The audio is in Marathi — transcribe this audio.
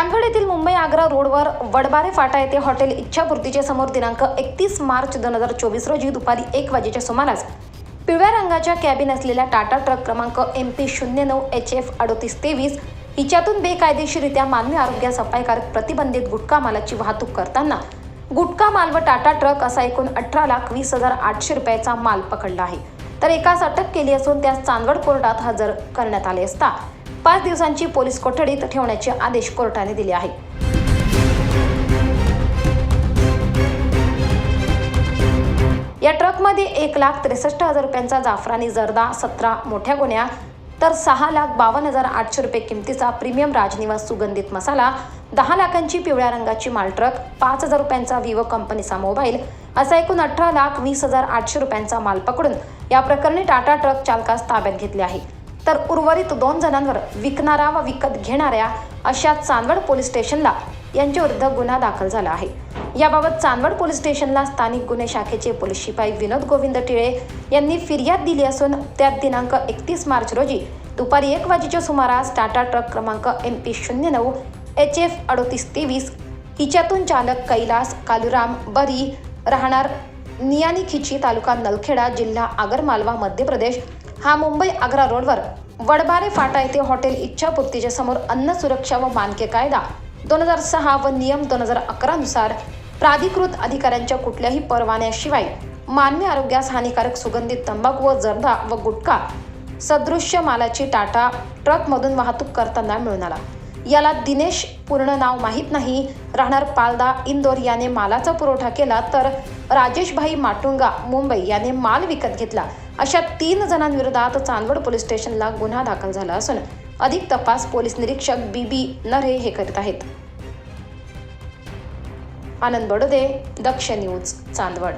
चांदवड येथील मुंबई आग्रा रोडवर वडबारे फाटा येथे हॉटेल इच्छापूर्तीच्या समोर दिनांक एकतीस मार्च दोन हजार चोवीस रोजी दुपारी एक वाजेच्या सुमारास पिवळ्या रंगाच्या कॅबिन असलेल्या टाटा ट्रक क्रमांक एम पी शून्य नऊ एच एफ अडोतीस तेवीस हिच्यातून बेकायदेशीरित्या मानवी आरोग्यास अपायकारक प्रतिबंधित गुटखा मालाची वाहतूक करताना गुटखा माल व टाटा ट्रक असा एकूण अठरा लाख वीस हजार आठशे रुपयाचा माल पकडला आहे. तर एकास अटक केली असून त्यास चांदवड कोर्टात हजर करण्यात आले असता पाच दिवसांची पोलीस कोठडीत ठेवण्याचे आदेश कोर्टाने दिले आहेत. या ट्रकमध्ये एक लाख त्रेसष्ट हजार रुपयांचा जाफरानी जर्दा सतरा मोठ्या गुन्ह्या तर सहा लाख बावन्न हजार आठशे रुपये किमतीचा प्रीमियम राजनिवास सुगंधित मसाला दहा लाखांची पिवळ्या रंगाची माल ट्रक पाच हजार रुपयांचा विवो कंपनीचा मोबाईल असा एकूण अठरा लाख वीस हजार आठशे रुपयांचा माल पकडून या प्रकरणी टाटा ट्रक चालकास ताब्यात घेतले आहे. तर उर्वरित दोन जणांवर विकणारा व विकत घेणाऱ्या अशा चांदवड पोलीस स्टेशनला यांच्याविरुद्ध गुन्हा दाखल झाला आहे. याबाबत चांदवड पोलीस स्टेशनला स्थानिक गुन्हे शाखेचे पोलीस शिपाई विनोद गोविंद टिळे यांनी फिर्याद दिली असून त्यात दिनांक एकतीस मार्च रोजी दुपारी एक वाजेच्या सुमारास टाटा ट्रक क्रमांक एम पी शून्य नऊ एच एफ अडोतीस तेवीस हिच्यातून चालक कैलास कालुराम बरी राहणार नियानी खिची तालुका नलखेडा जिल्हा आगरमालवा मध्य प्रदेश हा मुंबई आग्रा रोडवर वडबारे फाटा येथे हॉटेल इच्छापूर्तीच्या समोर अन्न सुरक्षा व मानके कायदा दोन हजार सहा व नियम दोन हजार अकरानुसार प्राधिकृत अधिकाऱ्यांच्या कुठल्याही परवान्याशिवाय मानवी आरोग्यास हानिकारक सुगंधित तंबाखू व जर्दा व गुटखा सदृश्य मालाची टाटा ट्रकमधून वाहतूक करताना मिळून आला. याला दिनेश पूर्ण नाव माहीत नाही राहणार पालदा इंदोर याने मालाचा पुरवठा केला तर राजेशभाई माटुंगा मुंबई याने माल विकत घेतला. अशा तीन जणांविरोधात चांदवड पोलीस स्टेशनला गुन्हा दाखल झाला असून अधिक तपास पोलीस निरीक्षक बी बी नरे हे करीत आहेत. आनंद बडोदे दक्ष न्यूज चांदवड.